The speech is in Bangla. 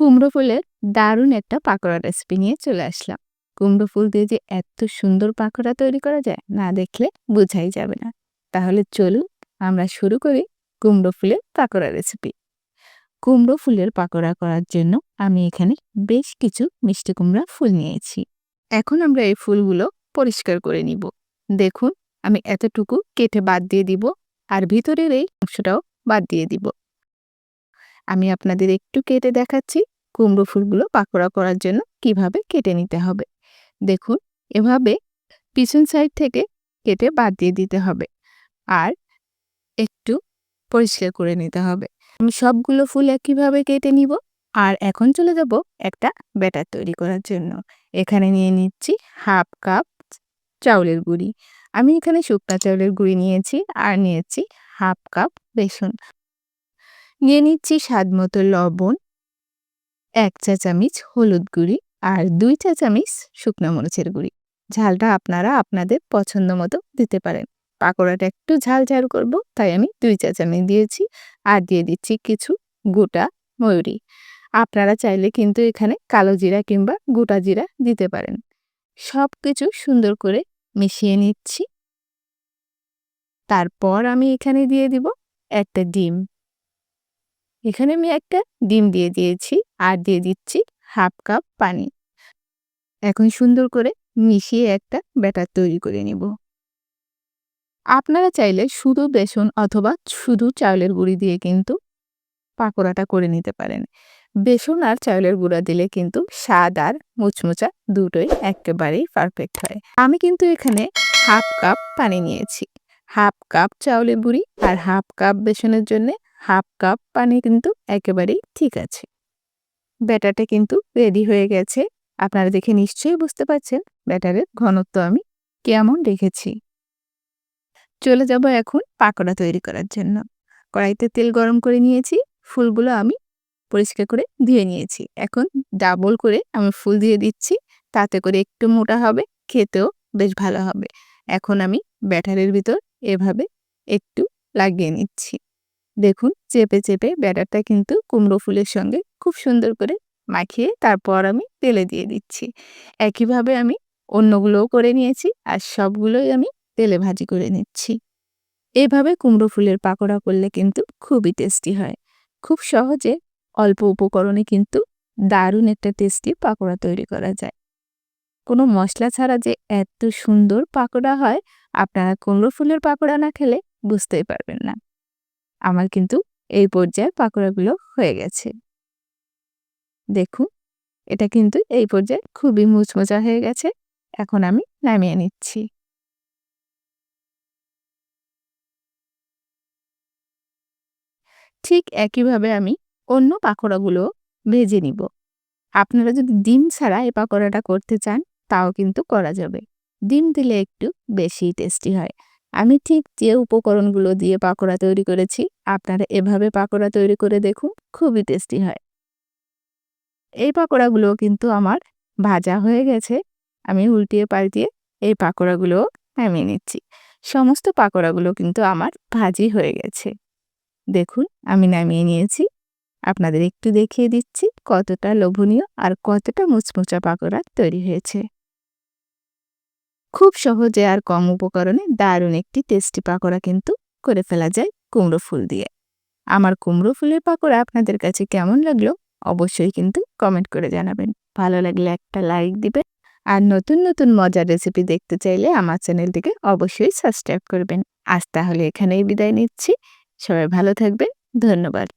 কুমড়ো ফুলের দারুণ একটা পাকোড়া রেসিপি নিয়ে চলে আসলাম। কুমড়ো ফুল দিয়ে যে এত সুন্দর পাকোড়া তৈরি করা যায়, না দেখলে বোঝাই যাবে না। তাহলে চলুন আমরা শুরু করি কুমড়ো ফুলের পাকোড়া রেসিপি কুমড়ো ফুলের পাকোড়া করার জন্য আমি এখানে বেশ কিছু মিষ্টি কুমড়া ফুল নিয়েছি। এখন আমরা এই ফুলগুলো পরিষ্কার করে নিব। দেখুন, আমি এতটুকু কেটে বাদ দিয়ে দিব আর ভিতরের এই অংশটাও বাদ দিয়ে দিব। আমি আপনাদের একটু কেটে দেখাচ্ছি কুমড়ো ফুলগুলো পাকোড়া করার জন্য কীভাবে কেটে নিতে হবে। দেখুন, এভাবে পিছন সাইড থেকে কেটে বাদ দিয়ে দিতে হবে আর একটু পরিষ্কার করে নিতে হবে। আমি সবগুলো ফুল একইভাবে কেটে নিব আর এখন চলে যাব একটা ব্যাটার তৈরি করার জন্য। এখানে নিয়ে নিচ্ছি হাফ কাপ চাউলের গুঁড়ি। আমি এখানে শুকনা চাউলের গুঁড়ি নিয়েছি আর নিয়েছি হাফ কাপ বেসন। নিয়ে নিচ্ছি স্বাদ মতো লবণ, এক চা চামচ হলুদ গুঁড়ি আর দুই চা চামচ শুকনো মরিচের গুঁড়ি। ঝালটা আপনারা আপনাদের পছন্দ মতো দিতে পারেন। পাকোড়াটা একটু ঝাল ঝাল করব, তাই আমি দুই চা চামচ দিয়েছি আর দিয়ে দিচ্ছি কিছু গোটা ময়ূরি। আপনারা চাইলে কিন্তু এখানে কালো জিরা কিংবা গোটা জিরা দিতে পারেন। সব কিছু সুন্দর করে মিশিয়ে নিচ্ছি। তারপর আমি এখানে দিয়ে দিব একটা ডিম। এখানে আমি একটা ডিম দিয়ে দিয়েছি। আর দিয়ে দিচ্ছি হাফ কাপ পানি। এখন সুন্দর করে মিশিয়ে একটা ব্যাটার তৈরি করে নিব। আপনারা চাইলে শুধু বেসন অথবা শুধু চাউলের গুঁড়ি দিয়ে কিন্তু পাকোড়াটা করে নিতে পারেন। বেসন আর চাউলের গুঁড়া দিলে কিন্তু স্বাদ আর মুচমুচা দুটোই একেবারেই পারফেক্ট হয়। আমি কিন্তু এখানে হাফ কাপ পানি নিয়েছি। হাফ কাপ চাউলের গুঁড়ি আর হাফ কাপ বেসনের জন্যে হাফ কাপ পানি কিন্তু একেবারেই ঠিক আছে। ব্যাটারটা কিন্তু রেডি হয়ে গেছে। আপনারা দেখে নিশ্চয়ই বুঝতে পারছেন ব্যাটারের ঘনত্ব আমি কেমন রেখেছি। চলে যাব এখন পাকোড়া তৈরি করার জন্য। কড়াইতে তেল গরম করে নিয়েছি, ফুলগুলো আমি পরিষ্কার করে ধুয়ে নিয়েছি। এখন ডাবল করে আমি ফুল দিয়ে দিচ্ছি, তাতে করে একটু মোটা হবে, খেতেও বেশ ভালো হবে। এখন আমি ব্যাটারের ভিতর এভাবে একটু লাগিয়ে নিচ্ছি। দেখুন, চেপে চেপে ব্যাটারটা কিন্তু কুমড়ো ফুলের সঙ্গে খুব সুন্দর করে মাখিয়ে তারপর আমি তেলে দিয়ে দিচ্ছি। একইভাবে আমি অন্যগুলোও করে নিয়েছি আর সবগুলোই আমি তেলে ভাজি করে নিচ্ছি। এভাবে কুমড়ো ফুলের পাকোড়া করলে কিন্তু খুবই টেস্টি হয়। খুব সহজে অল্প উপকরণে কিন্তু দারুণ একটা টেস্টি পাকোড়া তৈরি করা যায়। কোনো মশলা ছাড়া যে এত সুন্দর পাকোড়া হয়, আপনারা কুমড়ো ফুলের পাকোড়া না খেলে বুঝতেই পারবেন না। আমার কিন্তু এই পর্যায়ে পাকোড়াগুলো হয়ে গেছে। দেখুন, এটা কিন্তু এই পর্যায়ে খুবই মুচমোচা হয়ে গেছে। এখন আমি নামিয়ে নিচ্ছি। ঠিক একইভাবে আমি অন্য পাকোড়াগুলো ভেজে নিব। আপনারা যদি ডিম ছাড়া এই পাকোড়াটা করতে চান, তাও কিন্তু করা যাবে। ডিম দিলে একটু বেশি টেস্টি হয়। আমি ঠিক যে উপকরণগুলো দিয়ে পাকোড়া তৈরি করেছি, আপনারা এভাবে পাকোড়া তৈরি করে দেখুন, খুবই টেস্টি হয়। এই পাকোড়াগুলো কিন্তু আমার ভাজা হয়ে গেছে, আমি উল্টিয়ে পাল্টিয়ে এই পাকোড়াগুলো নামিয়ে নিচ্ছি। সমস্ত পাকোড়াগুলো কিন্তু আমার ভাজি হয়ে গেছে। দেখুন, আমি নামিয়ে নিয়েছি। আপনাদের একটু দেখিয়ে দিচ্ছি কতটা লোভনীয় আর কতটা মুচমুচা পাকোড়া তৈরি হয়েছে। খুব সহজে আর কম উপকরণে দারুণ একটি টেস্টি পাকোড়া কিন্তু করে ফেলা যায় কুমড়ো ফুল দিয়ে। আমার কুমড়ো ফুলের পাকোড়া আপনাদের কাছে কেমন লাগল অবশ্যই কিন্তু কমেন্ট করে জানাবেন। ভালো লাগলে একটা লাইক দিবেন আর নতুন নতুন মজার রেসিপি দেখতে চাইলে আমার চ্যানেলটিকে অবশ্যই সাবস্ক্রাইব করবেন। আজ তাহলে এখানেই বিদায় নিচ্ছি। সবাই ভালো থাকবেন। ধন্যবাদ।